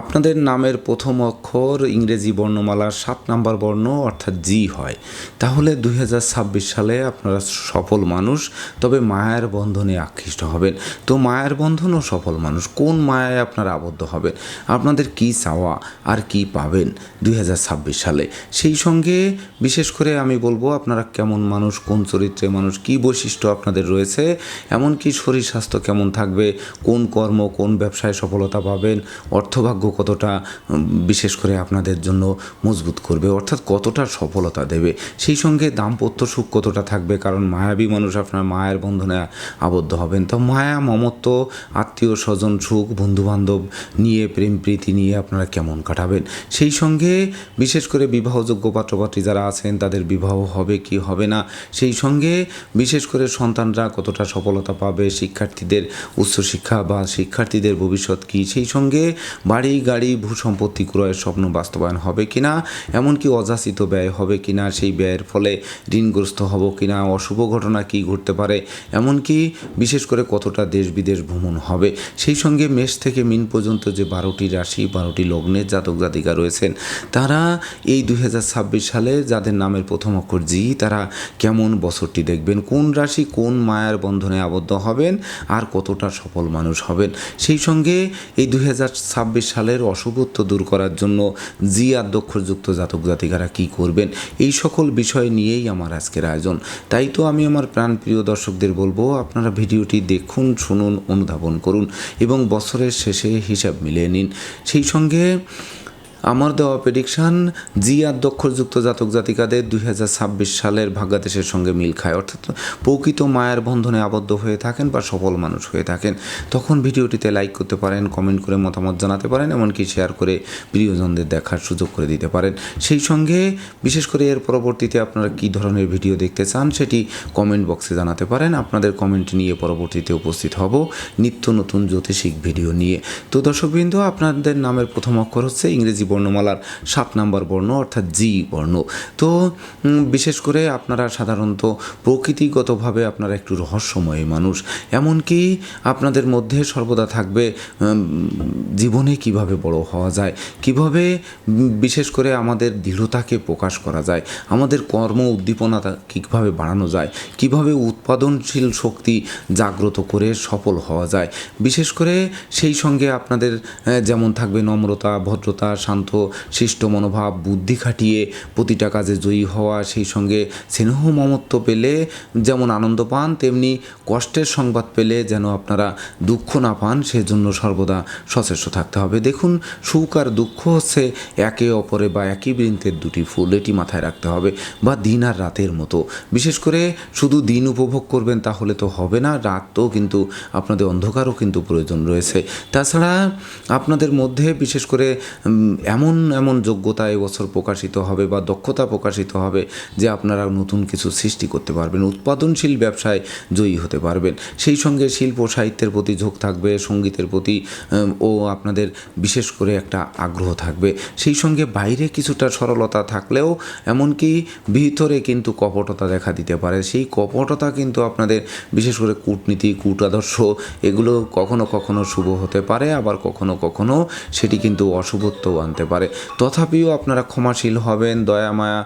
আপনাদের নামের প্রথম অক্ষর ইংরেজি বর্ণমালার সাত নাম্বার বর্ণ অর্থাৎ জি হয়। তাহলে দুই হাজার ছাব্বিশ সালে আপনারা সফল মানুষ, তবে মায়ার বন্ধনে আকৃষ্ট হবেন। তো মায়ার বন্ধনও সফল মানুষ, কোন মায়ায় আপনারা আবদ্ধ হবেন? আপনাদের কি চাওয়া আর কি পাবেন দুই হাজার ছাব্বিশ সালে? সেই সঙ্গে বিশেষ করে আমি বলব, আপনারা কেমন মানুষ, কোন চরিত্রে মানুষ, কি বৈশিষ্ট্য আপনাদের রয়েছে, এমনকি শরীর স্বাস্থ্য কেমন থাকবে, কোন কর্ম, কোন ব্যবসায় সফলতা পাবেন, অর্থভাগ্য কতটা বিশেষ করে আপনাদের জন্য মজবুত করবে, অর্থাৎ কতটা সফলতা দেবে। সেই সঙ্গে দাম্পত্য সুখ কতটা থাকবে, কারণ মায়াবী মানুষ আপনার মায়ের বন্ধনে আবদ্ধ হবেন। তো মায়া, মমত্ব, আত্মীয় স্বজন, সুখ, বন্ধুবান্ধব নিয়ে, প্রেম প্রীতি নিয়ে আপনারা কেমন কাটাবেন? সেই সঙ্গে বিশেষ করে বিবাহযোগ্য পাত্রপাত্রী যারা আছেন, তাদের বিবাহ হবে কি হবে না? সেই সঙ্গে বিশেষ করে সন্তানরা কতটা সফলতা পাবে? শিক্ষার্থীদের উচ্চশিক্ষা বা শিক্ষার্থীদের ভবিষ্যৎ কি? সেই সঙ্গে বাড়ি গাড়ি ভূসম্পত্তি ক্রয়ের স্বপ্ন বাস্তবায়ন হবে কিনা, এমনকি অযাচিত ব্যয় হবে কিনা, সেই ব্যয়ের ফলে ঋণগ্রস্ত হব কিনা, অশুভ ঘটনা কি ঘটতে পারে, এমনকি বিশেষ করে কতটা দেশ বিদেশ ভ্রমণ হবে, সেই সঙ্গে মেষ থেকে মিন পর্যন্ত যে বারোটি রাশি, বারোটি লগ্নের জাতক জাতিকা রয়েছেন, তারা এই দুই হাজার ছাব্বিশ সালে যাদের নামের প্রথম অক্ষর জি, তারা কেমন বছরটি দেখবেন, কোন রাশি কোন মায়ার বন্ধনে আবদ্ধ হবেন, আর কতটা সফল মানুষ হবেন, সেই সঙ্গে এই দুই ছাব্বিশ সালের অশুভত্ব দূর করার জন্য জি আধ্যক্ষরযুক্ত জাতক জাতিকারা কি করবেন? এই সকল বিষয় নিয়েই আমার আজকের আয়োজন। তাই তো আমি আমার প্রাণপ্রিয় দর্শকদের বলব, আপনারা ভিডিওটি দেখুন, শুনুন, অনুধাবন করুন এবং বছরের শেষে হিসাব মিলিয়ে নিন। সেই সঙ্গে আমার দেওয়া প্রেডিকশান জি আধ্যক্ষরযুক্ত জাতক জাতিকাদের দুই হাজার ছাব্বিশ সালের ভাগ্যাদেশের সঙ্গে মিল খায়। অর্থাৎ প্রকৃত মায়ের বন্ধনে আবদ্ধ হয়ে থাকেন বা সফল মানুষ হয়ে থাকেন। তখন ভিডিওটিতে লাইক করতে পারেন কমেন্ট করে মতামত জানাতে পারেন, এমনকি শেয়ার করে প্রিয়জনদের দেখার সুযোগ করে দিতে পারেন। সেই সঙ্গে বিশেষ করে এর পরবর্তীতে আপনারা কী ধরনের ভিডিও দেখতে চান সেটি কমেন্ট বক্সে জানাতে পারেন। আপনাদের কমেন্ট নিয়ে পরবর্তীতে উপস্থিত হব নিত্য নতুন জ্যোতিষিক ভিডিও নিয়ে। তো দর্শকবৃন্দ, আপনাদের নামের প্রথম অক্ষর হচ্ছে ইংরেজি বর্ণমালার সাত নাম্বার বর্ণ অর্থাৎ জি বর্ণ। তো বিশেষ করে আপনারা সাধারণত প্রকৃতিগতভাবে আপনারা একটু রহস্যময় মানুষ। এমনকি আপনাদের মধ্যে সর্বদা থাকবে জীবনে কীভাবে বড় হওয়া যায়, কীভাবে বিশেষ করে আমাদের দৃঢ়তাকে প্রকাশ করা যায়, আমাদের কর্ম উদ্দীপনা কীভাবে বাড়ানো যায়, কীভাবে উৎপাদনশীল শক্তি জাগ্রত করে সফল হওয়া যায়। বিশেষ করে সেই সঙ্গে আপনাদের যেমন থাকবে নম্রতা, ভদ্রতা, শান্ত শিষ্ট মনোভাব, বুদ্ধি খাটিয়ে প্রতিটা কাজে জয়ী হওয়া, সেই সঙ্গে স্নেহ মমত্ব পেলে যেমন আনন্দ পান, তেমনি কষ্টের সংবাদ পেলে যেন আপনারা দুঃখ না পান, সেজন্য সর্বদা সচেষ্ট থাকতে হবে। দেখুন, সুখ আর দুঃখ হচ্ছে একে অপরে বা একই বৃন্তের দুটি ফুল, এটি মাথায় রাখতে হবে, বা দিন আর রাতের মতো। বিশেষ করে শুধু দিন উপভোগ করবেন তাহলে তো হবে না, রাত তো কিন্তু আপনাদের অন্ধকারও কিন্তু প্রয়োজন রয়েছে। তাছাড়া আপনাদের মধ্যে বিশেষ করে এমন এমন যোগ্যতা এবছর প্রকাশিত হবে বা দক্ষতা প্রকাশিত হবে যে আপনারা নতুন কিছু সৃষ্টি করতে পারবেন, উৎপাদনশীল ব্যবসায় জয়ী হতে পারবেন। সেই সঙ্গে শিল্প সাহিত্যের প্রতি ঝোঁক থাকবে, সঙ্গীতের প্রতি ও আপনাদের বিশেষ করে একটা আগ্রহ থাকবে। সেই সঙ্গে বাইরে কিছুটা সরলতা থাকলেও এমনকি ভিতরে কিন্তু কপটতা দেখা দিতে পারে। সেই কপটতা কিন্তু আপনাদের বিশেষ করে কূটনীতি, কূটাদর্শ এগুলো কখনো কখনো শুভ হতে পারে, আবার কখনো কখনো সেটি কিন্তু অশুভত্বও আনতে পারে। তথাপিও আপনারা ক্ষমাশীল হবেন দয়া মায়া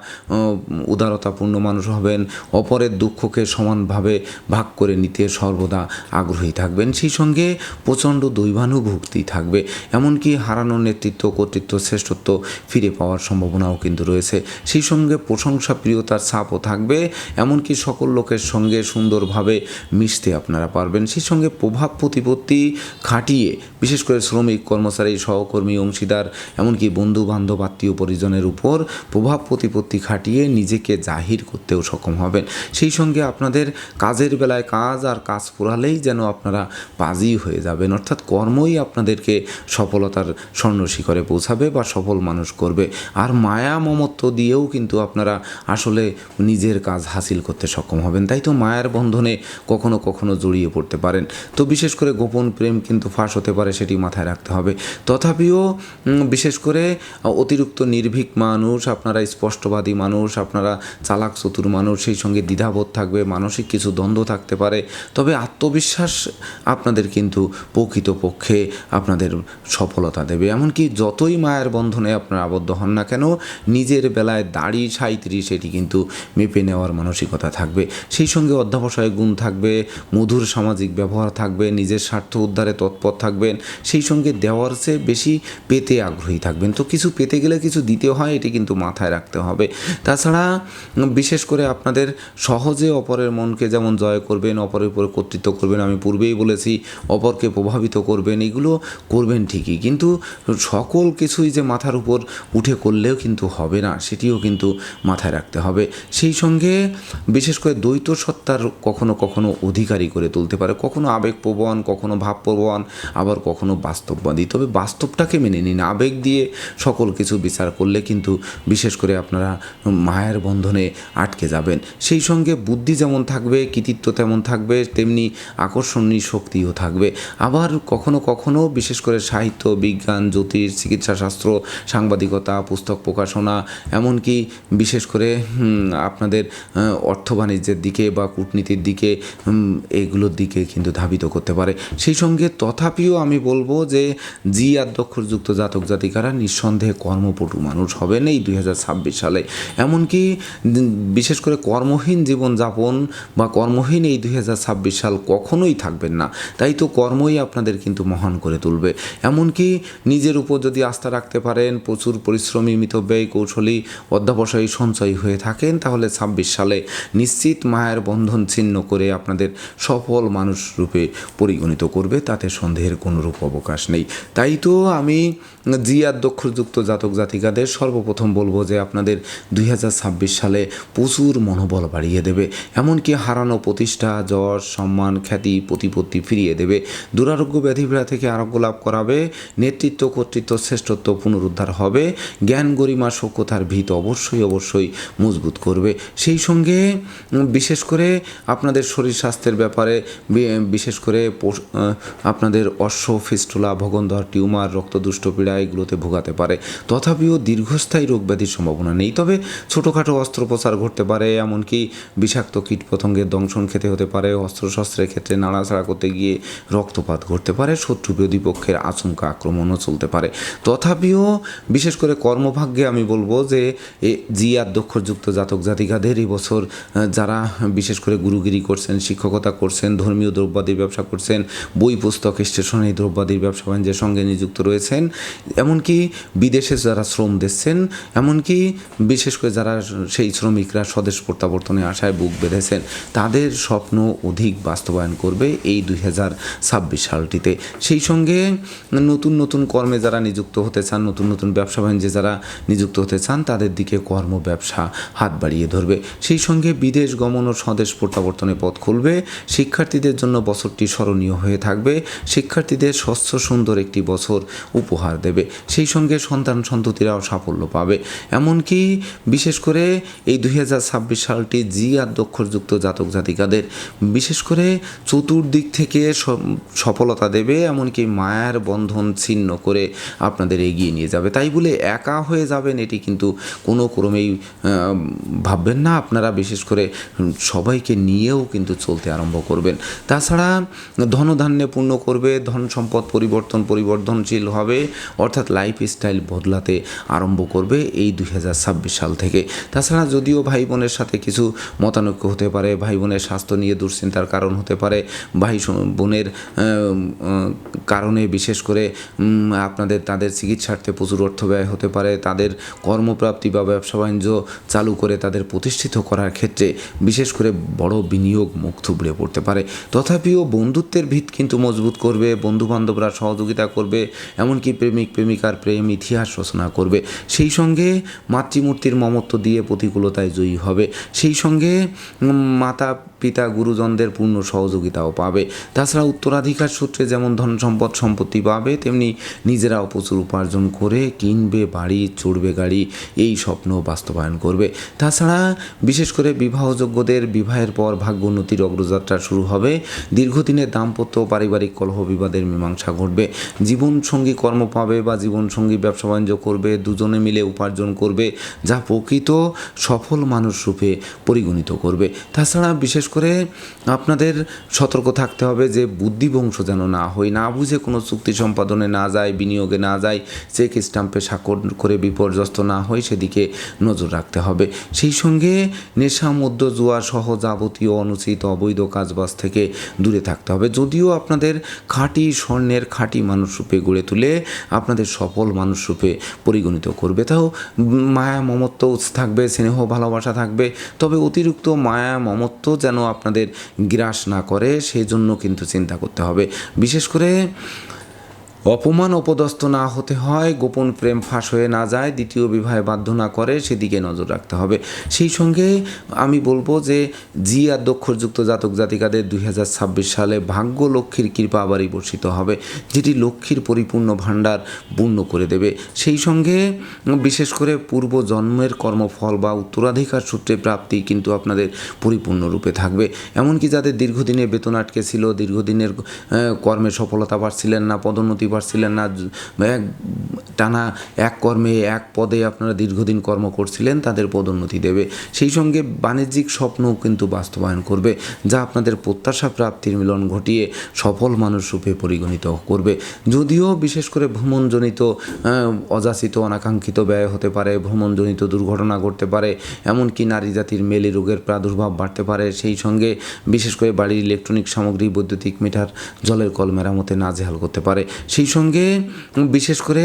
উদারতাপূর্ণ মানুষ হবেন, অপরের দুঃখকে সমানভাবে ভাগ করে নিতে সর্বদা আগ্রহী থাকবেন। সেই সঙ্গে প্রচণ্ড দৈবানুভূতি থাকবে। এমনকি হারানো নেতৃত্ব, কর্তৃত্ব, শ্রেষ্ঠত্ব ফিরে পাওয়ার সম্ভাবনাও কিন্তু রয়েছে। সেই সঙ্গে প্রশংসা, প্রিয়তার ছাপও থাকবে। এমনকি সকল লোকের সঙ্গে সুন্দরভাবে মিশতে আপনারা পারবেন। সেই সঙ্গে প্রভাব প্রতিপত্তি খাটিয়ে, বিশেষ করে শ্রমিক, কর্মচারী, সহকর্মী, অংশীদার এমনকি বন্ধু বান্ধব আত্মীয় পরিজনের উপর প্রভাব প্রতিপত্তি খাটিয়ে নিজেকে জাহির করতেও সক্ষম হবেন। সেই সঙ্গে আপনাদের কাজের বেলায় কাজ আর কাজ পুরালেই যেন আপনারা বাজি হয়ে যাবেন। অর্থাৎ কর্মই আপনাদেরকে সফলতার স্বর্ণ শিখরে পৌঁছাবে বা সফল মানুষ করবে। আর মায়া মমত্ব দিয়েও কিন্তু আপনারা আসলে নিজের কাজ হাসিল করতে সক্ষম হবেন। তাই তো মায়ার বন্ধনে কখনো কখনো জড়িয়ে পড়তে পারেন। তো বিশেষ করে গোপন প্রেম কিন্তু ফাঁস হতে পারে, সেটি মাথায় রাখতে হবে। তথাপিও বিশেষ করে অতিরিক্ত নির্ভীক মানুষ, আপনারা স্পষ্টবাদী মানুষ, আপনারা চালাক চতুর মানুষ, সেই সঙ্গে দ্বিধাবোধ থাকবে, মানসিক কিছু দ্বন্দ্ব থাকতে পারে। তবে আত্মবিশ্বাস আপনাদের কিন্তু প্রকৃতপক্ষে আপনাদের সফলতা দেবে। এমনকি যতই মায়ের বন্ধনে আপনারা আবদ্ধ হন না কেন, নিজের বেলায় দাড়ি সাঁত্রিশ এটি কিন্তু মেপে নেওয়ার মানসিকতা থাকবে। সেই সঙ্গে অধ্যাবসায় গুণ থাকবে, মধুর সামাজিক ব্যবহার থাকবে, নিজের স্বার্থ উদ্ধারে তৎপর থাকবেন, সেই সঙ্গে দেওয়ার চেয়ে বেশি পেতে আগ্রহী থাকবেন তো কিছু পেতে গেলে কিছু দিতে হয়, এটি কিন্তু মাথায় রাখতে হবে। তাছাড়া, বিশেষ করে আপনাদের সহজে অপরের মনকে যেমন জয় করবেন, অপরের উপরে কর্তৃত্ব করবেন, আমি পূর্বেই বলেছি, অপরকে প্রভাবিত করবেন, এগুলো করবেন ঠিকই। কিন্তু সকল কিছুই যে মাথার উপর উঠে করলেও কিন্তু হবে না, সেটিও কিন্তু মাথায় রাখতে হবে। সেই সঙ্গে, বিশেষ করে দ্বৈত সত্তার কখনো কখনো অধিকারী করে তুলতে পারে। কখনো আবেগপ্রবণ, কখনো ভাবপ্রবণ, আবার কখনো বাস্তববাদী। তবে বাস্তবটাকে মেনে নিন, আবেগ দিয়ে সকল কিছু বিচার করলে কিন্তু বিশেষ করে আপনারা মায়ের বন্ধনে আটকে যাবেন। সেই সঙ্গে বুদ্ধি যেমন থাকবে, কৃতিত্ব তেমন থাকবে, তেমনি আকর্ষণীয় শক্তিও থাকবে। আবার কখনো কখনো বিশেষ করে সাহিত্য, বিজ্ঞান, জ্যোতিষ চিকিৎসাশাস্ত্র সাংবাদিকতা, পুস্তক প্রকাশনা, এমনকি বিশেষ করে আপনাদের অর্থ বাণিজ্যের দিকে বা কূটনীতির দিকে এগুলোর দিকে কিন্তু ধাবিত করতে পারে। সেই সঙ্গে তথাপিও আমি বলব যে জি আর আধ্যক্ষরযুক্ত জাতক জাতিকারা নিঃসন্দেহে কর্মপটু মানুষ হবেন এই দুই হাজার ছাব্বিশ সালে। এমনকি বিশেষ করে কর্মহীন জীবনযাপন বা কর্মহীন এই দুই হাজার ছাব্বিশ সাল কখনোই থাকবেন না। তাই তো কর্মই আপনাদের কিন্তু মহান করে তুলবে। এমনকি নিজের উপর যদি আস্থা রাখতে পারেন, প্রচুর পরিশ্রমী মিতব্যয়ী কৌশলী, অধ্যাবসায়ী, সঞ্চয়ী হয়ে থাকেন, তাহলে ছাব্বিশ সালে নিশ্চিত মায়ের বন্ধন ছিন্ন করে আপনাদের সফল মানুষ রূপে পরিগণিত করবে। তাতে সন্দেহের কোনো রূপ অবকাশ নেই। তাই তো আমি জি আধ্যক্ষযুক্ত জাতক জাতিকাদের সর্বপ্রথম বলব যে আপনাদের দুই হাজার ছাব্বিশ সালে প্রচুর মনোবল বাড়িয়ে দেবে। এমনকি হারানো প্রতিষ্ঠা যশ সম্মান, খ্যাতি, প্রতিপত্তি ফিরিয়ে দেবে। দুরারোগ্য ব্যাধিপীড়া থেকে আরোগ্য লাভ করাবে। নেতৃত্ব, কর্তৃত্ব, শ্রেষ্ঠত্ব পুনরুদ্ধার হবে। জ্ঞান গরিমা সক্ষতার ভিত অবশ্যই অবশ্যই মজবুত করবে। সেই সঙ্গে বিশেষ করে আপনাদের শরীর স্বাস্থ্যের ব্যাপারে বিশেষ করে আপনাদের অশ্ব ফিস্টুলা ভগন্দর টিউমার, রক্তদুষ্ট পীড়া, এগুলোতে ভোগাতে পারে। তথাপিও দীর্ঘস্থায়ী রোগ ব্যাধির সম্ভাবনা নেই। তবে ছোটোখাটো অস্ত্রোপচার ঘটতে পারে, এমনকি বিষাক্ত কীটপতঙ্গের দংশন খেতে হতে পারে, অস্ত্রশস্ত্রের ক্ষেত্রে নাড়াচাড়া করতে গিয়ে রক্তপাত ঘটতে পারে, শত্রু বিরোধী পক্ষের আশঙ্কা আক্রমণও চলতে পারে। তথাপিও বিশেষ করে কর্মভাগ্যে আমি বলব যে জি আধ্যক্ষরযুক্ত জাতক জাতিকাদের এই বছর যারা বিশেষ করে গুরুগিরি করছেন, শিক্ষকতা করছেন, ধর্মীয় দ্রব্যাদির ব্যবসা করছেন, বই পুস্তক স্টেশনারি দ্রব্যাদির ব্যবসা বাণিজ্যের সঙ্গে নিযুক্ত রয়েছেন, এমনকি বিদেশে যারা শ্রম দিচ্ছেন, এমনকি বিশেষ করে যারা সেই শ্রমিকরা স্বদেশ প্রত্যাবর্তনে আশায় বুক বেঁধেছেন, তাদের স্বপ্ন অধিক বাস্তবায়ন করবে এই দুই হাজার ছাব্বিশ সালটিতে। সেই সঙ্গে নতুন নতুন কর্মে যারা নিযুক্ত হতে চান, নতুন নতুন ব্যবসা বাণিজ্যে যারা নিযুক্ত হতে চান, তাদের দিকে কর্ম ব্যবসা হাত বাড়িয়ে ধরবে। সেই সঙ্গে বিদেশ গমন ও স্বদেশ প্রত্যাবর্তনে পথ খুলবে। শিক্ষার্থীদের জন্য বছরটি স্মরণীয় হয়ে থাকবে। শিক্ষার্থীদের স্বচ্ছ সুন্দর একটি বছর উপহার দেবে। সেই সঙ্গে সন্তান সন্ততিরাও সাফল্য পাবে। এমনকি বিশেষ করে এই দুই হাজার ছাব্বিশ সালটি জি আধ্যক্ষরযুক্ত জাতক জাতিকাদের বিশেষ করে চতুর্দিক থেকে সফলতা দেবে, এমনকি মায়ার বন্ধন ছিন্ন করে আপনাদের এগিয়ে নিয়ে যাবে। তাই বলে একা হয়ে যাবেন এটি কিন্তু কোনো ক্রমেই ভাববেন না। আপনারা বিশেষ করে সবাইকে নিয়েও কিন্তু চলতে আরম্ভ করবেন। তাছাড়া ধনধান্যে পূর্ণ করবে, ধন সম্পদ পরিবর্তন পরিবর্তনশীল হবে, অর্থাৎ লাইফ স্টাইল বদলাতে আরম্ভ করবে এই দুই হাজার ছাব্বিশ সাল থেকে। তাছাড়া যদিও ভাই বোনের সাথে কিছু মতানৈক্য হতে পারে ভাই বোনের স্বাস্থ্য নিয়ে দুশ্চিন্তার কারণ হতে পারে ভাই বোনের কারণে বিশেষ করে আপনাদের, তাদের চিকিৎসার্থে প্রচুর অর্থ ব্যয় হতে পারে, তাদের কর্মপ্রাপ্তি বা ব্যবসা বাণিজ্য চালু করে তাদের প্রতিষ্ঠিত করার ক্ষেত্রে বিশেষ করে বড় বিনিয়োগ মুখ থুবড়ে পড়তে পারে। তথাপিও বন্ধুত্বের ভিত কিন্তু মজবুত করবে, বন্ধুবান্ধবরা সহযোগিতা করবে, এমনকি প্রেমিক প্রেমিকার প্রেম ইতিহাস রচনা করবে। সেই সঙ্গে মাতৃমূর্তির মমত্ব দিয়ে প্রতিকূলতায় জয়ী হবে। সেই সঙ্গে মাতা পিতা গুরুজনদের পূর্ণ সহযোগিতাও পাবে। তাছাড়া উত্তরাধিকার সূত্রে যেমন ধন সম্পদ সম্পত্তি পাবে, তেমনি নিজেরাও প্রচুর উপার্জন করে কিনবে, বাড়ি, চড়বে গাড়ি, এই স্বপ্ন বাস্তবায়ন করবে। তাছাড়া বিশেষ করে বিবাহযোগ্যদের বিবাহের পর ভাগ্যোন্নতির অগ্রযাত্রা শুরু হবে। দীর্ঘদিনের দাম্পত্য পারিবারিক কলহ বিবাদের মীমাংসা ঘটবে। জীবনসঙ্গী কর্ম পাবে বা জীবনসঙ্গী ব্যবসা বাণিজ্য করবে, দুজনে মিলে উপার্জন করবে, যা প্রকৃত সফল মানুষ রূপে পরিগণিত করবে। তাছাড়া বিশেষ করে আপনাদের সতর্ক থাকতে হবে যে বুদ্ধিবংশ যেন না হয়, না বুঝে কোনো চুক্তি সম্পাদনে না যায়, বিনিয়োগে না যায়, চেক স্টাম্পে স্বাক্ষর করে বিপর্যস্ত না হয়, সেদিকে নজর রাখতে হবে। সেই সঙ্গে নেশা মধ্য জুয়া সহ যাবতীয় অনুচিত অবৈধ কাজবাজ থেকে দূরে থাকতে হবে। যদিও আপনাদের খাঁটি স্বর্ণের খাঁটি মানুষ রূপে গড়ে তুলে আপনাদের সফল মানুষ রূপে পরিগণিত করবে। তাও মায়া, মমত্ব থাকবে, স্নেহ, ভালোবাসা থাকবে। তবে অতিরিক্ত মায়া, মমত্ব যেন আপনাদের গ্রাস না করে সেই জন্য কিন্তু চিন্তা করতে হবে। বিশেষ করে অপমান অপদস্থ না হতে হয়, গোপন প্রেম ফাঁস হয়ে না যায়, দ্বিতীয় বিবাহে বাধ্য না করে সেদিকে নজর রাখতে হবে। সেই সঙ্গে আমি বলব যে, জি আর দক্ষরযুক্ত জাতক জাতিকাদের দুই হাজার ছাব্বিশ সালে ভাগ্য লক্ষ্মীর কৃপা আবারই বর্ষিত হবে, যেটি লক্ষ্মীর পরিপূর্ণ ভাণ্ডার পূর্ণ করে দেবে। সেই সঙ্গে বিশেষ করে পূর্ব জন্মের কর্মফল বা উত্তরাধিকার সূত্রে প্রাপ্তি কিন্তু আপনাদের পরিপূর্ণরূপে থাকবে। এমনকি যাদের দীর্ঘদিনে বেতন আটকে ছিল, দীর্ঘদিনের কর্মে সফলতা পাচ্ছিলেন না, পদোন্নতি পাচ্ছিলেন না এক টানা এক কর্মে, এক পদে আপনারা দীর্ঘদিন কর্ম করছিলেন, তাদের পদোন্নতি দেবে। সেই সঙ্গে বাণিজ্যিক স্বপ্নও কিন্তু বাস্তবায়ন করবে, যা আপনাদের প্রত্যাশা প্রাপ্তির মিলন ঘটিয়ে সফল মানুষ রূপে পরিগণিত করবে। যদিও বিশেষ করে ভ্রমণজনিত অযাচিত, অনাকাঙ্ক্ষিত ব্যয় হতে পারে, ভ্রমণজনিত দুর্ঘটনা ঘটতে পারে, এমনকি নারী জাতির মেলে রোগের প্রাদুর্ভাব বাড়তে পারে, সেই সঙ্গে বিশেষ করে বাড়ির ইলেকট্রনিক সামগ্রী, বৈদ্যুতিক মিটার, জলের কল মেরামতে নাজেহাল করতে পারে। সেই সঙ্গে বিশেষ করে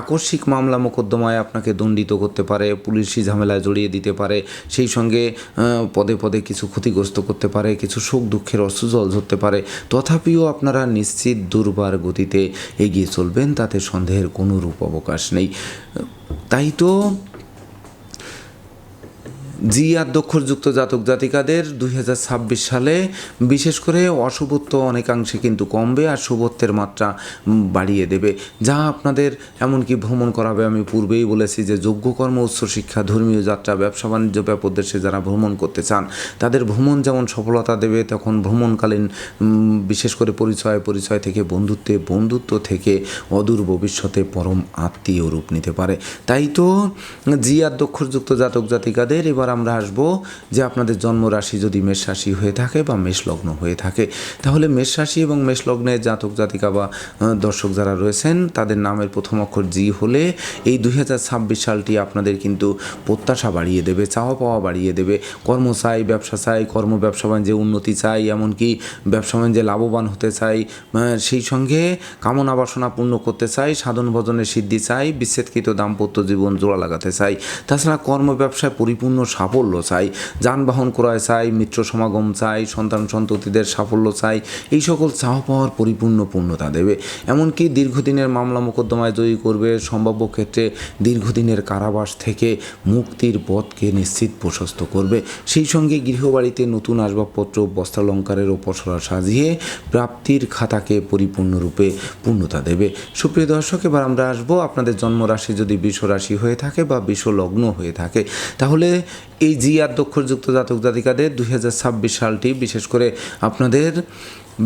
আকস্মিক মামলা মোকদ্দমায় আপনাকে দণ্ডিত করতে পারে, পুলিশি ঝামেলায় জড়িয়ে দিতে পারে, সেই সঙ্গে পদে পদে কিছু ক্ষতিগ্রস্ত করতে পারে, কিছু সুখ দুঃখের অসুজল ধরতে পারে। তথাপিও আপনারা নিশ্চিত দুর্বার গতিতে এগিয়ে চলবেন, তাতে সন্দেহের কোনো রূপ অবকাশ নেই। তাই তো জি আর দক্ষরযুক্ত জাতক জাতিকাদের দুই হাজার ছাব্বিশ সালে বিশেষ করে অশুভত্ব অনেকাংশে কিন্তু কমবে আর শুভত্বের মাত্রা বাড়িয়ে দেবে। যা আপনাদের এমনকি ভ্রমণ করাবে, আমি পূর্বেই বলেছি যে যোগ্যকর্ম উচ্চশিক্ষা ধর্মীয় যাত্রা, ব্যবসা বাণিজ্য ব্যাপদেশে যারা ভ্রমণ করতে চান, তাদের ভ্রমণ যেমন সফলতা দেবে, তখন ভ্রমণকালীন বিশেষ করে পরিচয় পরিচয় থেকে বন্ধুত্বে, বন্ধুত্ব থেকে অদূর ভবিষ্যতে পরম আত্মীয় রূপ নিতে পারে। তাই তো জি আর দক্ষরযুক্ত জাতক জাতিকাদের এবার আমরা আসব যে আপনাদের জন্ম রাশি যদি মেষ রাশি হয়ে থাকে বা মেষ লগ্ন হয়ে থাকে, তাহলে মেষ রাশি এবং মেষ লগ্নের জাতক জাতিকা বা দর্শক যারা রয়েছেন, তাদের নামের প্রথম অক্ষর জি হলে এই দুই হাজার ছাব্বিশ সালটি আপনাদের কিন্তু প্রত্যাশা বাড়িয়ে দেবে, চাওয়া পাওয়া বাড়িয়ে দেবে। কর্ম চাই ব্যবসা চাই কর্ম ব্যবসা বাণিজ্যে উন্নতি চাই, এমনকি ব্যবসা বাণিজ্যে লাভবান হতে চাই সেই সঙ্গে কামনা বাসনা পূর্ণ করতে চাই, সাধন ভজনের সিদ্ধি চাই, বিচ্ছেদকৃত দাম্পত্য জীবন জোড়া লাগাতে চাই। তাছাড়া কর্ম ব্যবসায় পরিপূর্ণ সাফল্য চাই। যানবাহন ক্রয় চাই, মিত্র সমাগম চাই, সন্তান সন্ততিদের সাফল্য চাই, এই সকল চাওয়া পাওয়ার পরিপূর্ণ পূর্ণতা দেবে। এমনকি দীর্ঘদিনের মামলা মোকদ্দমায় জয়ী করবে সম্ভাব্য ক্ষেত্রে দীর্ঘদিনের কারাবাস থেকে মুক্তির পথকে নিশ্চিত প্রশস্ত করবে। সেই সঙ্গে গৃহবাড়িতে নতুন আসবাবপত্র, বস্ত্রালঙ্কারের উপসরা সাজিয়ে প্রাপ্তির খাতাকে পরিপূর্ণরূপে পূর্ণতা দেবে। সুপ্রিয় দর্শক, এবার আমরা আসব আপনাদের জন্মরাশি যদি বিশ্ব রাশি হয়ে থাকে বা বিশ্ব লগ্ন হয়ে থাকে। তাহলে এই জি আর দক্ষরযুক্ত জাতক জাতিকাদের দুই হাজার ছাব্বিশ সালটি বিশেষ করে আপনাদের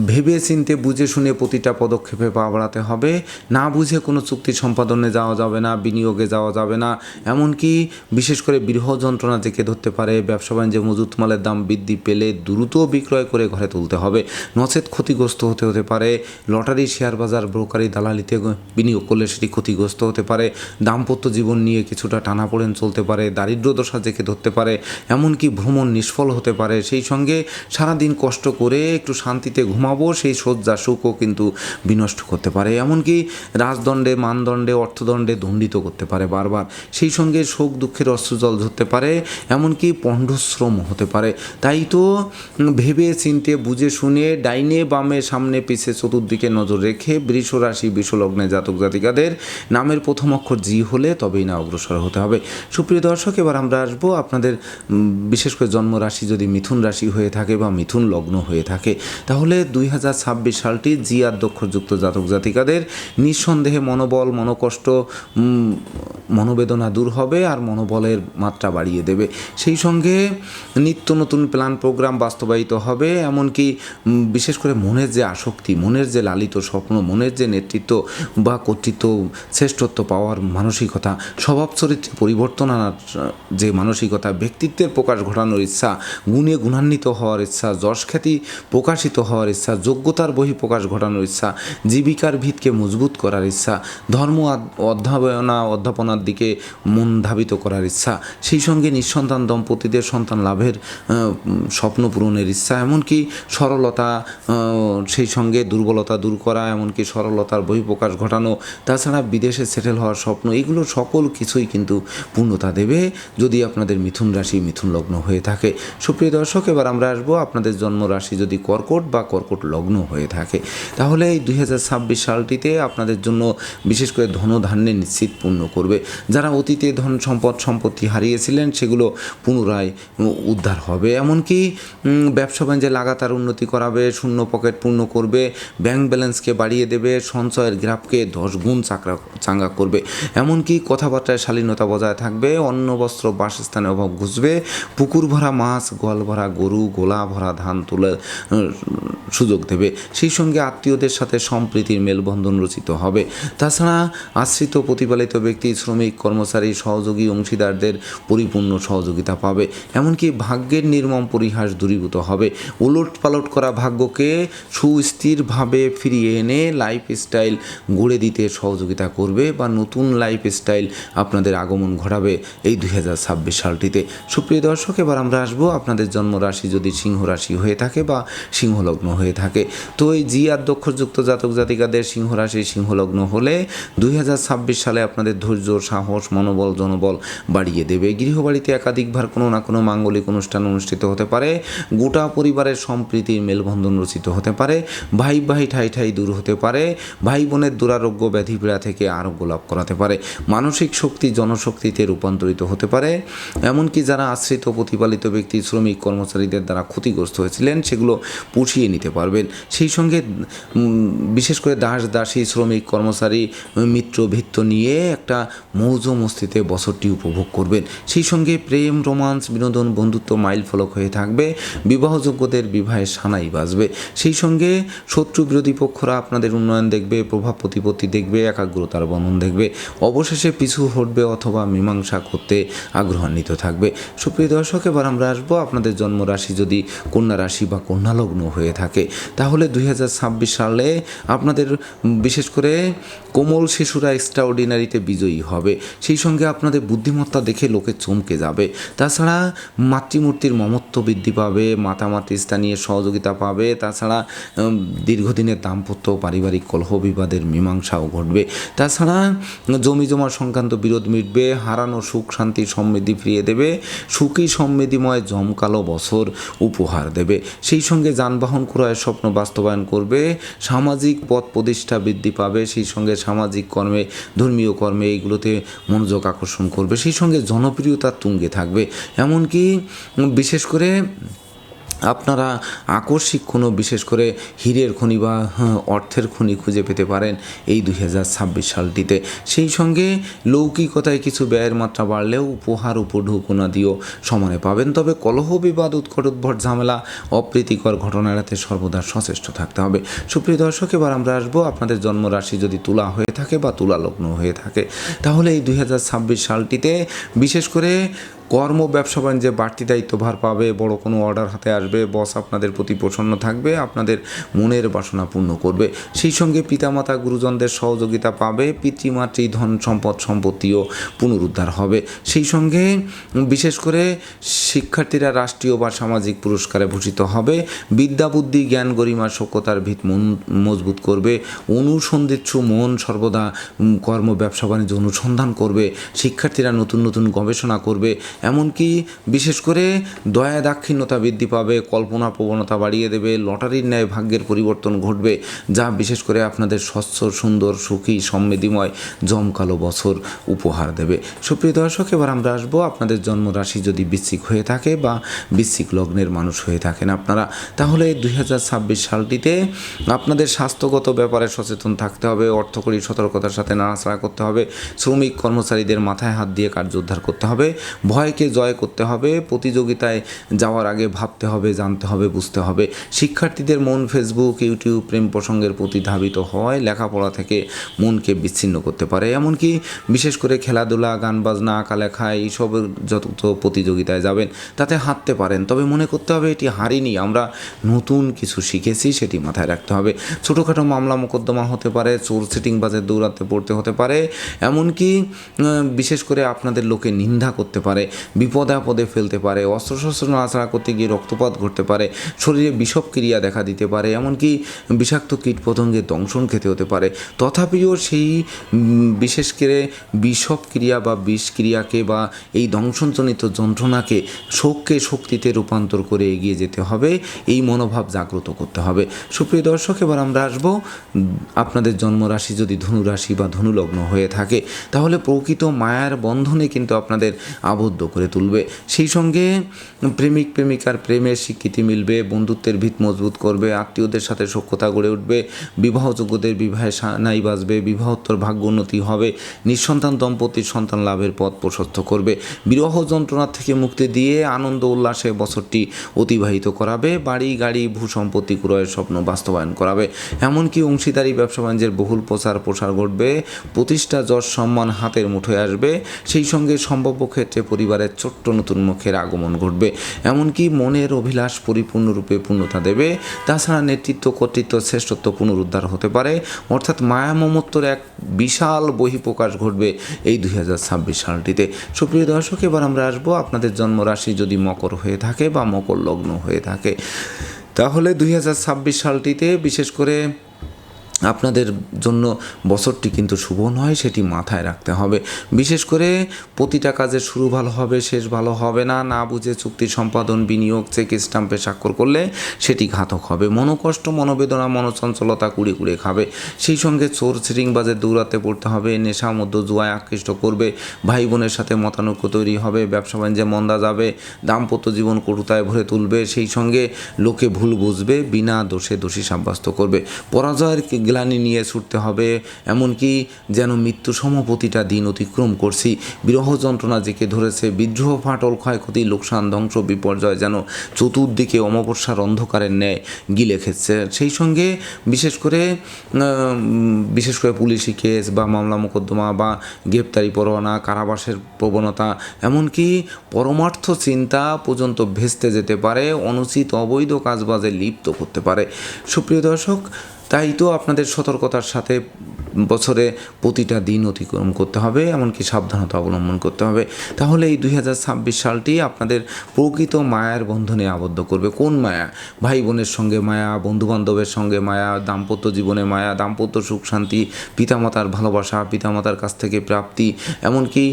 ভেবে চিনতে বুঝে শুনে প্রতিটা পদক্ষেপে পা বাড়াতে হবে। না বুঝে কোনো চুক্তি সম্পাদনে যাওয়া যাবে না, বিনিয়োগে যাওয়া যাবে না। এমনকি বিশেষ করে বৃহ যন্ত্রণা জেঁকে ধরতে পারে, ব্যবসা বাণিজ্যে মজুত মালের দাম বৃদ্ধি পেলে দ্রুত বিক্রয় করে ঘরে তুলতে হবে। নচেত ক্ষতিগ্রস্ত হতে হতে পারে। লটারি, শেয়ার বাজার, ব্রোকারি, দালালিতে বিনিয়োগ করলে সেটি ক্ষতিগ্রস্ত হতে পারে। দাম্পত্য জীবন নিয়ে কিছুটা টানাপোড়েন চলতে পারে। দারিদ্র দশা জেঁকে ধরতে পারে, এমনকি ভ্রমণ নিষ্ফল হতে পারে। সেই সঙ্গে সারাদিন কষ্ট করে একটু শান্তিতে ঘুম ঘুমাবো, সেই শয্যা সুখও কিন্তু বিনষ্ট করতে পারে। এমনকি রাজদণ্ডে, মানদণ্ডে, অর্থদণ্ডে দণ্ডিত করতে পারে বারবার। সেই সঙ্গে শোক দুঃখের অস্ত্রজল ধরতে পারে, এমনকি পণ্ডশ্রম হতে পারে। তাই তো ভেবে, চিনতে, বুঝে, শুনে, ডাইনে, বামে, সামনে, পিছে, চতুর্দিকে নজর রেখে বৃষ রাশি বিশ্বলগ্নে জাতক জাতিকাদের নামের প্রথম অক্ষর জি হলে তবেই না অগ্রসর হতে হবে। সুপ্রিয় দর্শক, এবার আমরা আসব আপনাদের বিশেষ করে জন্মরাশি যদি মিথুন রাশি হয়ে থাকে বা মিথুন লগ্ন হয়ে থাকে, তাহলে দুই হাজার ছাব্বিশ সালটি জি দক্ষযুক্ত জাতক জাতিকাদের নিঃসন্দেহে মনোবল, মনোকষ্ট মনোবেদনা দূর হবে আর মনোবলের মাত্রা বাড়িয়ে দেবে। সেই সঙ্গে নিত্য নতুন প্ল্যান প্রোগ্রাম বাস্তবায়িত হবে, এমনকি বিশেষ করে মনের যে আসক্তি, মনের যে লালিত স্বপ্ন, মনের যে নেতৃত্ব বা কর্তৃত্ব, শ্রেষ্ঠত্ব পাওয়ার মানসিকতা স্বভাব চরিত্রে পরিবর্তন আনার যে মানসিকতা, ব্যক্তিত্বের প্রকাশ ঘটানোর ইচ্ছা, গুণে গুণান্বিত হওয়ার ইচ্ছা যশ খ্যাতি প্রকাশিত হওয়ার ইচ্ছা, যোগ্যতার বহি প্রকাশ ঘটানোর ইচ্ছা, জীবিকার ভিতকে মজবুত করার ইচ্ছা, ধর্ম অধ্যাপনা অধ্যাপনার দিকে মন ধাবিত করার ইচ্ছা, সেই সঙ্গে নিঃসন্তান দম্পতিদের সন্তান লাভের স্বপ্ন পূরণের ইচ্ছা, এমনকি সরলতা সেই সঙ্গে দুর্বলতা দূর করা, এমনকি সরলতার বহিঃপ্রকাশ ঘটানো, তাছাড়া বিদেশে সেটেল হওয়ার স্বপ্ন, এগুলো সকল কিছুই কিন্তু পূর্ণতা দেবে যদি আপনাদের মিথুন রাশি মিথুন লগ্ন হয়ে থাকে। সুপ্রিয় দর্শক, এবার আমরা আসব আপনাদের জন্ম রাশি যদি কর্কট বা কর্কট লগ্ন হয়ে থাকে। তাহলে এই দুই হাজার ছাব্বিশ সালটিতে আপনাদের জন্য বিশেষ করে ধনধান্যে নিশ্চিত পূর্ণ করবে। যারা অতীতে ধন সম্পদ সম্পত্তি হারিয়েছিলেন সেগুলো পুনরায় উদ্ধার হবে। এমনকি ব্যবসা বাণিজ্যে লাগাতার উন্নতি করাবে শূন্য পকেট পূর্ণ করবে ব্যাংক ব্যালেন্সকে বাড়িয়ে দেবে সঞ্চয়ের গ্রাফকে দশ গুণ চাকরা চাঙ্গা করবে। এমনকি কথাবার্তায় শালীনতা বজায় থাকবে অন্ন বস্ত্র বাসস্থানে অভাব ঘুষবে পুকুর ভরা মাছ গোয়াল ভরা গরু গোলা ভরা ধান উম, সুযোগ দেবে। সেই সঙ্গে আত্মীয়দের সাথে সম্প্রীতির মেলবন্ধন রচিত হবে। তাছাড়া আশ্রিত প্রতিপালিত ব্যক্তি, শ্রমিক, কর্মচারী, সহযোগী, অংশীদারদের পরিপূর্ণ সহযোগিতা পাবে। এমনকি ভাগ্যের নির্মম পরিহাস দূরীভূত হবে। উলট পালট করা ভাগ্যকে সুস্থিরভাবে ফিরিয়ে এনে লাইফ স্টাইল গড়ে দিতে সহযোগিতা করবে বা নতুন লাইফ স্টাইল আপনাদের আগমন ঘটাবে এই দুই হাজার ছাব্বিশ সালটিতে। সুপ্রিয় দর্শক, এবার আমরা আসব আপনাদের জন্মরাশি যদি সিংহ রাশি হয়ে থাকে বা সিংহলগ্ন হয়ে থাকে। তো এই জি আদ্যক্ষরযুক্ত জাতক জাতিকাদের সিংহ রাশি সিংহলগ্ন হলে দুই হাজার ছাব্বিশ সালে আপনাদের ধৈর্য, সাহস, মনোবল, জনবল বাড়িয়ে দেবে। গৃহবাড়িতে একাধিকবার কোনো না কোনো মাঙ্গলিক অনুষ্ঠান অনুষ্ঠিত হতে পারে। গোটা পরিবারের সম্প্রীতির মেলবন্ধন রচিত হতে পারে। ভাই ভাই ঠাই ঠাই দূর হতে পারে। ভাই বোনের দুরারোগ্য ব্যাধি পীড়া থেকে আরোগ্য লাভ করাতে পারে। মানসিক শক্তি জনশক্তিতে রূপান্তরিত হতে পারে। এমনকি যারা আশ্রিত প্রতিপালিত ব্যক্তি, শ্রমিক, কর্মচারীদের দ্বারা ক্ষতিগ্রস্ত হয়েছিলেন, সেগুলো পুষিয়ে নিতে পারবেন। সেই সঙ্গে বিশেষ করে দাস দাসী, শ্রমিক, কর্মচারী, মিত্র ভিত্ত নিয়ে একটা মৌজ মস্তিতে বছরটি উপভোগ করবেন। সেই সঙ্গে প্রেম, রোমান্স, বিনোদন, বন্ধুত্ব মাইল ফলক হয়ে থাকবে। বিবাহযোগ্যদের বিবাহের সানাই বাজবে। সেই সঙ্গে শত্রু বিরোধী পক্ষরা আপনাদের উন্নয়ন দেখবে, প্রভাব প্রতিপত্তি দেখবে, একাগ্রতার বন্ধন দেখবে। অবশেষে পিছু হটবে অথবা মীমাংসা করতে আগ্রহান্বিত থাকবে। সুপ্রিয় দর্শক, এবার আমরা আসব আপনাদের জন্মরাশি যদি কন্যা রাশি বা কন্যা লগ্ন হয়ে থাকে। তাহলে দুই হাজার ছাব্বিশ সালে আপনাদের বিশেষ করে কোমল শিশুরা এক্সট্রা অর্ডিনারিতে বিজয়ী হবে। সেই সঙ্গে আপনাদের বুদ্ধিমত্তা দেখে লোকে চমকে যাবে। তাছাড়া মাতৃমূর্তির মমত্ব বৃদ্ধি পাবে, মাতামাতি স্থানীয় সহযোগিতা পাবে। তাছাড়া দীর্ঘদিনের দাম্পত্য পারিবারিক কলহ বিবাদের মীমাংসাও ঘটবে। তাছাড়া জমি জমা সংক্রান্ত বিরোধ মিটবে, হারানো সুখ, শান্তি, সমৃদ্ধি ফিরিয়ে দেবে, সুখী, সমৃদ্ধিময়, জমকালো বছর উপহার দেবে। সেই সঙ্গে যানবাহন ক্রয়ের স্বপ্ন বাস্তবায়ন করবে, সামাজিক পথ প্রতিষ্ঠা বৃদ্ধি পাবে, সেই সঙ্গে সামাজিক কর্মে, ধর্মীয় কর্মে এইগুলোতে মনোযোগ আকর্ষণ করবে, সেই সঙ্গে জনপ্রিয়তা তুঙ্গে থাকবে। এমনকি বিশেষ করে আপনারা আকস্মিক কোনো বিশেষ করে হীরের খনি বা হ্যাঁ, অর্থের খনি খুঁজে পেতে পারেন এই দুই হাজার ছাব্বিশ সালটিতে। সেই সঙ্গে লৌকিকতায় কিছু ব্যয়ের মাত্রা বাড়লেও উপহার উপঢৌকনা দিয়েও সমানে পাবেন। তবে কলহ বিবাদ উৎকট উদ্ভট ঝামেলা অপ্রীতিকর ঘটনা এড়াতে সর্বদা সচেষ্ট থাকতে হবে। সুপ্রিয় দর্শক এবার আমরা আসব আপনাদের জন্মরাশি যদি তুলা হয়ে থাকে বা তুলা লগ্ন হয়ে থাকে। তাহলে এই দুই হাজার ছাব্বিশ সালটিতে বিশেষ করে কর্ম ব্যবসা বাণিজ্যে বাড়তি দায়িত্বভার পাবে, বড় কোনো অর্ডার হাতে আসবে বস আপনাদের প্রতি প্রসন্ন থাকবে, আপনাদের মনের বাসনা পূর্ণ করবে। সেই সঙ্গে পিতামাতা, গুরুজনদের সহযোগিতা পাবে, পিতৃমাতৃ ধন সম্পদ সম্পত্তিও পুনরুদ্ধার হবে। সেই সঙ্গে বিশেষ করে শিক্ষার্থীরা রাষ্ট্রীয় বা সামাজিক পুরস্কারে ভূষিত হবে, বিদ্যা, বুদ্ধি, জ্ঞান, গরিমা সক্যতার ভিত মজবুত করবে, অনুসন্ধিৎসু মন সর্বদা কর্ম ব্যবসা বাণিজ্য অনুসন্ধান করবে, শিক্ষার্থীরা নতুন নতুন গবেষণা করবে এমনকি বিশেষ করে দয়া দাক্ষিণ্যতা বৃদ্ধি পাবে, কল্পনা প্রবণতা বাড়িয়ে দেবে, লটারির ন্যায় ভাগ্যের পরিবর্তন ঘটবে, যা বিশেষ করে আপনাদের স্বচ্ছ, সুন্দর, সুখী, সমৃদ্ধিময়, জমকালো বছর উপহার দেবে। সুপ্রিয় দর্শক, এবার আমরা আসব আপনাদের জন্মরাশি যদি বৃশ্চিক হয়ে থাকে বা বৃশ্চিক লগ্নের মানুষ হয়ে থাকেন আপনারা, তাহলে দুই হাজার ছাব্বিশ সালটিতে আপনাদের স্বাস্থ্যগত ব্যাপারে সচেতন থাকতে হবে, অর্থকরী সতর্কতার সাথে নাড়াচাড়া করতে হবে, শ্রমিক কর্মচারীদের মাথায় হাত দিয়ে কার্য উদ্ধার করতে হবে ভয়কে জয় করতে হবে, প্রতিযোগিতায় যাওয়ার আগে ভাবতে হবে, জানতে হবে, বুঝতে হবে। শিক্ষার্থীদের মন ফেসবুক ইউটিউব প্রেম প্রসঙ্গের প্রতি ধাবিত হয় লেখাপড়া থেকে মনকে বিচ্ছিন্ন করতে পারে। এমনকি বিশেষ করে খেলাধুলা গান বাজনা আঁকা লেখা এইসবের যত প্রতিযোগিতায় যাবেন, তাতে হাঁটতে পারেন। তবে মনে করতে হবে এটি হারিনি, আমরা নতুন কিছু শিখেছি, সেটি মাথায় রাখতে হবে। ছোটোখাটো মামলা মোকদ্দমা হতে পারে, চোর সিটিং বাজে দৌড়াতে, পড়তে হতে পারে। এমনকি বিশেষ করে আপনাদের লোকে নিন্দা করতে পারে। বিপদে আপদে ফেলতে পারে, অস্ত্রশস্ত্র নাড়াচাড়া করতে গিয়ে রক্তপাত ঘটতে পারে, শরীরে বিষক্রিয়া দেখা দিতে পারে, এমনকি বিষাক্ত কীটপতঙ্গের দংশন খেতে হতে পারে। তথাপিও সেই বিশেষ করে বিষক্রিয়া বা বিষক্রিয়াকে বা এই দংশনজনিত যন্ত্রণাকে শোককে শক্তিতে রূপান্তর করে এগিয়ে যেতে হবে, এই মনোভাব জাগ্রত করতে হবে। সুপ্রিয় দর্শক, এবার আমরা আসব, আপনাদের জন্মরাশি যদি ধনুরাশি বা ধনুলগ্ন হয়ে থাকে, তাহলে প্রকৃত মায়ার বন্ধনে কিন্তু আপনাদের আবদ্ধ করে তুলবে। সেই সঙ্গে প্রেমিক, প্রেমিকার প্রেমের স্বীকৃতি মিলবে, বন্ধুত্বের ভিত মজবুত করবে, আত্মীয়দের সাথে সখ্যতা গড়ে উঠবে, বিবাহযোগ্যদের বিবাহে নাই বাজবে, বিবাহোত্তর ভাগ্য উন্নতি হবে, নিঃসন্তান দম্পতির সন্তান লাভের পথ প্রশস্ত করবে। বিরহ যন্ত্রণা থেকে মুক্তি দিয়ে আনন্দ উল্লাসে বছরটি অতিবাহিত করাবে, বাড়ি, গাড়ি, ভূ সম্পত্তি ক্রয়ের স্বপ্ন বাস্তবায়ন করাবে। এমনকি অংশীদারি, ব্যবসা বাণিজ্যের বহুল প্রচার প্রসার ঘটবে, প্রতিষ্ঠা, যশ, সম্মান হাতের মুঠোয় আসবে। সেই সঙ্গে সম্ভাব্য ক্ষেত্রে পরিবারের ছোট্ট নতুন মুখের আগমন ঘটবে। এমনকি মনের অভিলাষ পরিপূর্ণরূপে পূর্ণতা দেবে। তাছাড়া নেতৃত্ব কর্তৃত্ব শ্রেষ্ঠত্ব পুনরুদ্ধার হতে পারে। অর্থাৎ মায়া মমত্বর এক বিশাল বহিঃপ্রকাশ ঘটবে এই দুই হাজার ছাব্বিশ সালটিতে। সুপ্রিয় দর্শক, এবার আমরা আসব আপনাদের জন্মরাশি যদি মকর হয়ে থাকে বা মকর লগ্ন হয়ে থাকে। তাহলে দুই হাজার ছাব্বিশ সালটিতে বিশেষ করে আপনাদের জন্য বছরটি কিন্তু শুভ নয়, সেটি মাথায় রাখতে হবে। বিশেষ করে প্রতিটা কাজের শুরু ভালো হবে, শেষ ভালো হবে না। না বুঝে চুক্তি সম্পাদন, বিনিয়োগ, চেক, স্টাম্পে স্বাক্ষর করলে সেটি ঘাতক হবে। মনোকষ্ট, মনোবেদনা, মনোচঞ্চলতা কুড়ে কুড়ে খাবে। সেই সঙ্গে চোর সিরিংবাজের দৌড়াতে পড়তে হবে, নেশা মধ্য জুয়ায় আকৃষ্ট করবে। ভাই বোনের সাথে মতানৈক্য তৈরি হবে, ব্যবসা বাণিজ্যে মন্দা যাবে, দাম্পত্য জীবন কটুতায় ভরে তুলবে, সেই সঙ্গে লোকে ভুল বুঝবে, বিনা দোষে দোষী সাব্যস্ত করবে। পরাজয়ের গ্লানি নিয়ে ছুটতে হবে, এমনকি যেন মৃত্যু সমপতিটা দিন অতিক্রম করছি। বিরহ যন্ত্রণা জেকে ধরেছে, বিদ্রোহ ফাটল ক্ষয়ক্ষতি, লোকসান ধ্বংস, বিপর্যয় যেন চতুর্দিকে অমাবস্যার অন্ধকারের ন্যায় গিলে খেচ্ছে সেই সঙ্গে বিশেষ করে বিশেষ করে পুলিশি কেস বা মামলা মোকদ্দমা বা গ্রেপ্তারি পরোয়ানা, কারাবাসের প্রবণতা, এমনকি পরমার্থ চিন্তা পর্যন্ত ভেস্তে যেতে পারে, অনুচিত অবৈধ কাজবাজে লিপ্ত করতে পারে। সুপ্রিয় দর্শক তাই তো আপনাদের সতর্কতার সাথে বছরে প্রতিটা দিন অতিক্রম করতে হবে এমনকি সাবধানতা অবলম্বন করতে হবে। তাহলে এই দুই হাজার ছাব্বিশ সালটি আপনাদের প্রকৃত মায়ার বন্ধনে আবদ্ধ করবে। কোন মায়া? ভাই বোনের সঙ্গে মায়া বন্ধুবান্ধবের সঙ্গে মায়া দাম্পত্য জীবনে মায়া দাম্পত্য সুখ শান্তি পিতামাতার ভালোবাসা পিতামাতার কাছ থেকে প্রাপ্তি এমনকি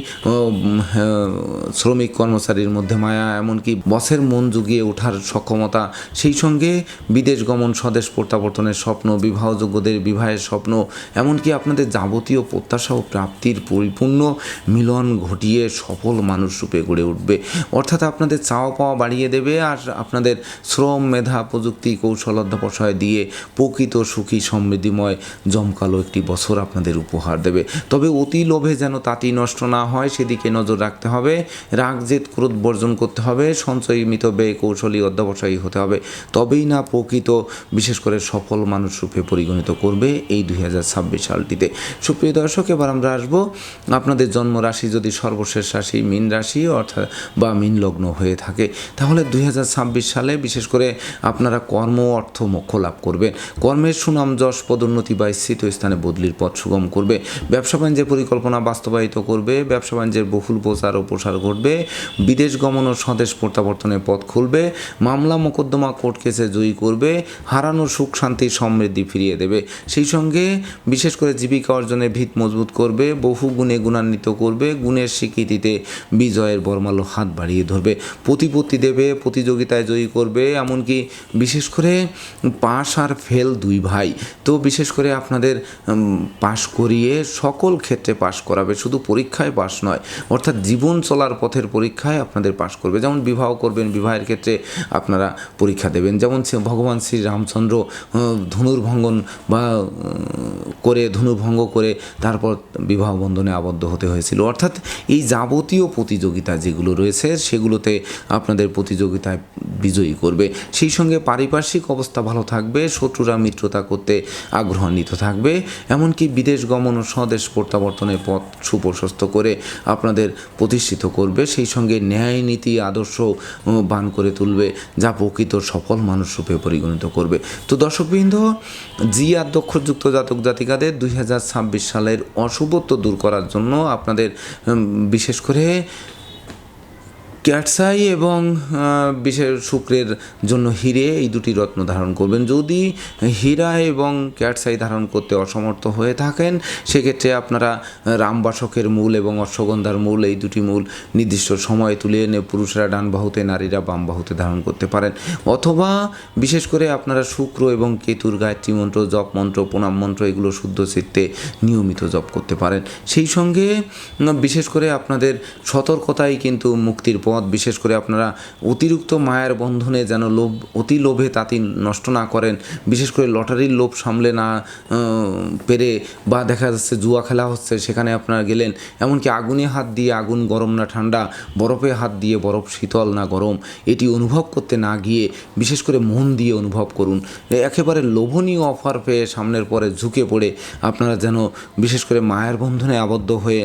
হ্যাঁ, শ্রমিক কর্মচারীর মধ্যে মায়া এমনকি বসের মন জুগিয়ে ওঠার সক্ষমতা সেই সঙ্গে বিদেশ গমন স্বদেশ প্রত্যাবর্তনের স্বপ্ন বিবাহযোগ্যদের বিবাহের স্বপ্ন এমনকি আপনাদের যাবতীয় প্রত্যাশা ও প্রাপ্তির পরিপূর্ণ মিলন ঘটিয়ে সফল মানুষ রূপে গড়ে উঠবে। অর্থাৎ আপনাদের চাওয়া পাওয়া বাড়িয়ে দেবে আর আপনাদের শ্রম, মেধা, প্রযুক্তি, কৌশল অধ্যাবসায় দিয়ে প্রকৃত সুখী, সমৃদ্ধিময়, জমকালো একটি বছর আপনাদের উপহার দেবে। তবে অতি লোভে যেন তাঁতি নষ্ট না হয়, সেদিকে নজর রাখতে হবে। রাগ, জেদ, ক্রোধ বর্জন করতে হবে। সঞ্চয়ী, মিত ব্যয়, কৌশলী, অধ্যবসায়ী হতে হবে। তবেই না প্রকৃত, বিশেষ করে সফল মানুষ রূপে পরিগণিত করবে এই দুই হাজার ছাব্বিশ সাল। সালটিতে সুপ্রিয় দর্শক, এবার আমরা আসব আপনাদের জন্ম রাশি, যদি সর্বশেষ রাশি মীন রাশি অর্থাৎ বা মীন লগ্ন হয়ে থাকে। তাহলে দুই হাজার ছাব্বিশ সালে বিশেষ করে আপনারা কর্ম অর্থ মোক্ষ লাভ করবেন। কর্মের সুনাম, যশ পদোন্নতি বা স্থিত স্থানে বদলির পথ সুগম করবে। ব্যবসা বাণিজ্যের পরিকল্পনা বাস্তবায়িত করবে। ব্যবসা বাণিজ্যের বহুল প্রচার ও প্রসার ঘটবে। বিদেশ গমন ও স্বদেশ প্রত্যাবর্তনের পথ খুলবে। মামলা, মোকদ্দমা, কোর্ট কেসে জয়ী করবে। হারানো সুখ, শান্তি, সমৃদ্ধি ফিরিয়ে দেবে। সেই সঙ্গে বিশেষ করে জীবিকা অর্জনের ভিত মজবুত করবে, বহু গুণে গুণান্বিত করবে, গুণের স্বীকৃতিতে বিজয়ের বর্মালো হাত বাড়িয়ে ধরবে, প্রতিপত্তি দেবে, প্রতিযোগিতায় জয়ী করবে, এমনকি বিশেষ করে পাশ আর ফেল দুই ভাই। তো বিশেষ করে আপনাদের পাশ করিয়ে সকল ক্ষেত্রে পাশ করাবে, শুধু পরীক্ষায় পাশ নয়, অর্থাৎ জীবন চলার পথের পরীক্ষায় আপনাদের পাশ করবে। যেমন বিবাহ করবেন, বিবাহের ক্ষেত্রে আপনারা পরীক্ষা দেবেন। যেমন ভগবান শ্রী রামচন্দ্র ধনুর্ভঙ্গন বা করে ধনুর্ভঙ্গ করে তারপর বিবাহ বন্ধনে আবদ্ধ হতে হয়েছিল। অর্থাৎ এই যাবতীয় প্রতিযোগিতা যেগুলো রয়েছে, সেগুলোতে আপনাদের প্রতিযোগিতায় বিজয়ী করবে। সেই সঙ্গে পারিপার্শ্বিক অবস্থা ভালো থাকবে, শত্রুরা মিত্রতা করতে আগ্রহান্বিত থাকবে। এমনকি বিদেশ গমন ও স্বদেশ প্রত্যাবর্তনের পথ সুপ্রশস্ত করে আপনাদের প্রতিষ্ঠিত করবে। সেই সঙ্গে ন্যায় নীতি, আদর্শ বান করে তুলবে, যা প্রকৃত সফল মানুষ রূপে পরিগণিত করবে। তো দর্শকবৃন্দ, জি আর দক্ষযুক্ত জাতক জাতিকাদের দুই হাজার ছাব্বিশ সালের অশুভত্ব দূর করার জন্য আপনাদের বিশেষ করে ক্যাটসাই এবং বিশেষ শুক্রের জন্য হিরে এই দুটি রত্ন ধারণ করবেন। যদি হীরা এবং ক্যাটসাই ধারণ করতে অসমর্থ হয়ে থাকেন, সেক্ষেত্রে আপনারা রামবাসকের মূল এবং অশ্বগন্ধার মূল, এই দুটি মূল নির্দিষ্ট সময়ে তুলে এনে পুরুষরা ডান বাহুতে নারীরা বাম বাহুতে ধারণ করতে পারেন। অথবা বিশেষ করে আপনারা শুক্র এবং কেতুর গায়ত্রী মন্ত্র জপ মন্ত্র, প্রণাম মন্ত্র, এগুলো শুদ্ধ চিত্তে নিয়মিত জপ করতে পারেন। সেই সঙ্গে বিশেষ করে আপনাদের সতর্কতাই কিন্তু মুক্তির পথ। বিশেষ করে আপনারা অতিরিক্ত মায়ের বন্ধনে যেন লোভ, অতি লোভে তাঁতি নষ্ট না করেন, বিশেষ করে লটারির লোভ সামলে না পেরে বা দেখা যাচ্ছে জুয়া খেলা হচ্ছে, সেখানে আপনারা গেলেন। এমনকি আগুনে হাত দিয়ে আগুন গরম না ঠান্ডা, বরফে হাত দিয়ে বরফ শীতল না গরম, এটি অনুভব করতে না গিয়ে বিশেষ করে মন দিয়ে অনুভব করুন। একেবারে লোভনীয় অফার পেয়ে সামনের পরে ঝুঁকে পড়ে আপনারা যেন বিশেষ করে মায়ের বন্ধনে আবদ্ধ হয়ে,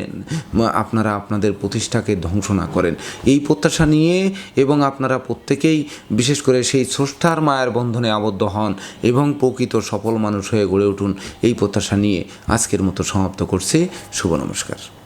আপনারা আপনাদের প্রতিষ্ঠাকে ধ্বংস না করেন। এই প্রত্যাশা নিয়ে এবং আপনারা প্রত্যেকেই, বিশেষ করে সেই স্রষ্টার মায়ের বন্ধনে আবদ্ধ হন এবং প্রকৃত সফল মানুষ হয়ে গড়ে উঠুন, এই প্রত্যাশা নিয়ে আজকের মতো সমাপ্ত করছি। শুভ নমস্কার।